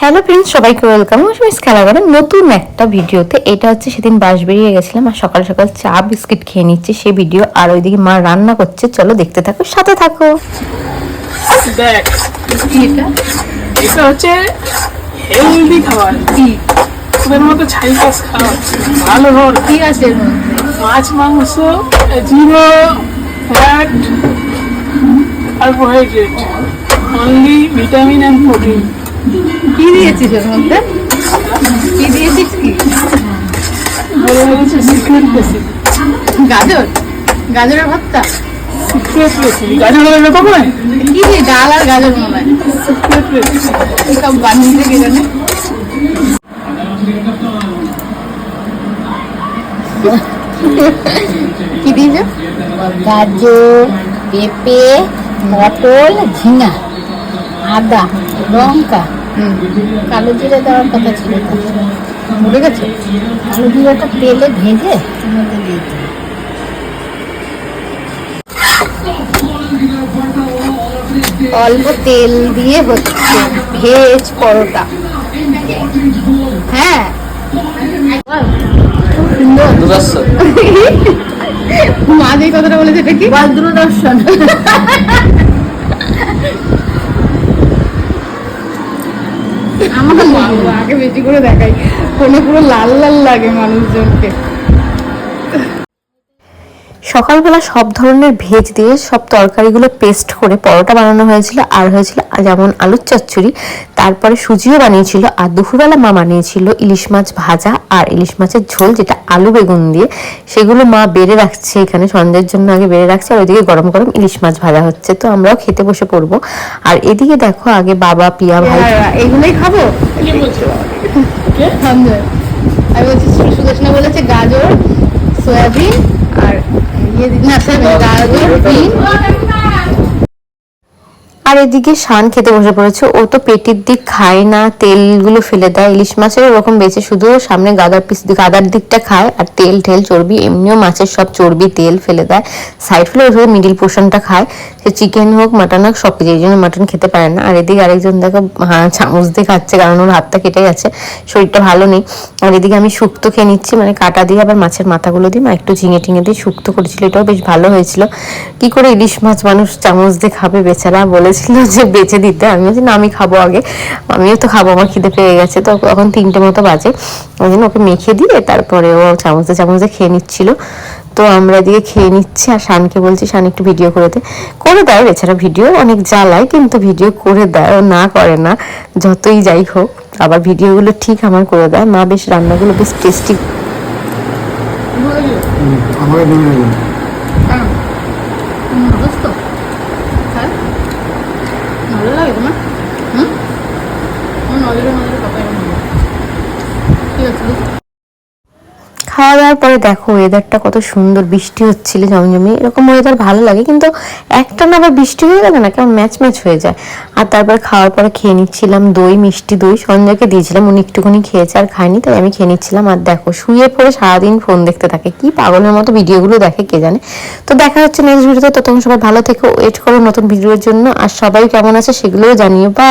Hello friends সবাইকে welcome আমি miss খেলাঘরের নতুন একটা ভিডিওতে। এটা হচ্ছে সেদিন বাস বেরিয়ে গেছিলাম আর সকাল সকাল চা বিস্কিট খেয়ে নিচ্ছে। সেই ভিডিও আর ওইদিকে মা রান্না করছে। চলো দেখতে থাকো সাথে থাকো। দেখ এটা হচ্ছে হেলদি খাবার। কি? ওদের মতো ছাই কাজ খাওয়া। ভালো ভালো কি আছে মাছ মাংস zero fat carbohydrate. Only vitamin and protein কি দিয়েছিস এর মধ্যে? কি দিয়েছিস কি? গাজর? গাজরের ভর্তা? গাজর হলে এরকম কি ডাল আর গাজর মনে সব বানিয়েছে কে জানে কি দিয়েছে? গাজর পেঁপে পটল ঝিঙা আদা লঙ্কা। কালো জিরে দেওয়ার কথা ছিল ভুলে গেছে কালো জিরাটা তেলে ভেজে মধ্যে দিয়ে দিই। অল্প তেল দিয়ে হচ্ছে ভেজ পরোটা। হ্যাঁ। খুব মা যে কথাটা বলেছে এটা কি? দূরদর্শন আগে বেশি করে দেখাই ফোনে পুরো লাল লাল লাগে মানুষজনকে। সকালবেলা সব ধরনের ভেজ দিয়ে সব তরকারিগুলো পেস্ট করে পরোটা বানানো হয়েছিল। আর হয়েছিল যেমন আলুর চচ্চড়ি তারপরে সুজিও বানিয়েছিল আর দুপুরবেলা মা বানিয়েছিল ইলিশ মাছ ভাজা আর ইলিশ মাছের ঝোল যেটা আলু বেগুন দিয়ে। সেগুলো মা বেড়ে রাখছে এখানে সন্ধ্যের জন্য আগে বেড়ে রাখছে আর ওইদিকে গরম গরম ইলিশ মাছ ভাজা হচ্ছে। তো আমরাও খেতে বসে পড়ব। আর এদিকে দেখো আগে বাবা পিয়া ভাই। আর এইগুলোই খাব? কি আমি বলছি সুদর্শনা বলেছে গাজর সয়াবিন আর ইয়ে দি- না সয়াবিন গাজর বিন আর এদিকে শান খেতে বসে পড়েছে। ও তো পেটির দিক খায় না, তেলগুলো ফেলে দেয়। ইলিশ মাছের ওরকম বেঁচে শুধু সামনে গাদার পিস গাদার দিকটা খায় আর তেল ঠেল চর্বি, এমনিও মাছের সব চর্বি তেল ফেলে দেয়। সাইড ফেলে ওই মিডিল পোর্শনটা খায়। সে চিকেন হোক মাটন হোক, সব কিছু এই জন্য মাটন খেতে পারে না। আর এদিকে আরেকজন দেখো চামচ দিয়ে খাচ্ছে কারণ ওর হাতটা কেটে গেছে, শরীরটা ভালো নেই। আর এদিকে আমি শুক্তো খেয়ে নিচ্ছি মানে কাটা দিয়ে আবার মাছের মাথাগুলো দিয়ে মা একটু ঝিঙে টিঙে দিয়ে শুক্তো করেছিল। এটাও বেশ ভালো হয়েছিল। কি করে ইলিশ মাছ মানুষ চামচ দিয়ে খাবে বেচারা বলেছিল যে বেঁচে দিতে। আমি বলছি, না, আমি খাব আগে। আমিও তো খাব, আমার খিদে পেয়ে গেছে। তো এখন তিনটে মতো বাজে। ওই জন্য ওকে মেখে দিয়ে তারপরে ও চামচ চামচ খেয়ে নিচ্ছিল। তো আমরা এদিকে খেয়ে নিচ্ছি আর শানকে বলছি, শান, একটু ভিডিও করে দে। করে দেয়, এছাড়া ভিডিও অনেক জ্বালায়, কিন্তু ভিডিও করে দেয় ও, না করে না। যতই যাই হোক, আবার ভিডিওগুলো ঠিক আমার করে দেয়। মা বেশ রান্নাগুলো বেশ টেস্টি। আমাকে নেমে নেবেন দোস্ত হ্যাঁ ভালো লাগে তোমার হুম আমার নজরে নজরে কথা ঠিক আছে দোস্ত। খাওয়া দাওয়ার পরে দেখো ওয়েদারটা কত সুন্দর, বৃষ্টি হচ্ছিল জমজমে এরকম ওয়েদার ভালো লাগে, কিন্তু একটা না আবার বৃষ্টি হয়ে গেলে না? কেমন ম্যাচ ম্যাচ হয়ে যায়। আর তারপর খাওয়ার পরে খেয়ে নিচ্ছিলাম দই, মিষ্টি দই। সঞ্জয়কে দিয়েছিলাম, উনি একটুখানি খেয়েছে আর খায়নি, তাই আমি খেয়ে নিচ্ছিলাম। আর দেখো, শুয়ে পড়ে সারাদিন ফোন দেখতে থাকে। কি পাগলের মতো ভিডিওগুলো দেখে কে জানে? তো দেখা হচ্ছে নেক্সট ভিডিওতে ততক্ষণ সবাই ভালো থেকো ওয়েট করো নতুন ভিডিওর জন্য। আর সবাই কেমন আছে সেগুলোও জানিও। বা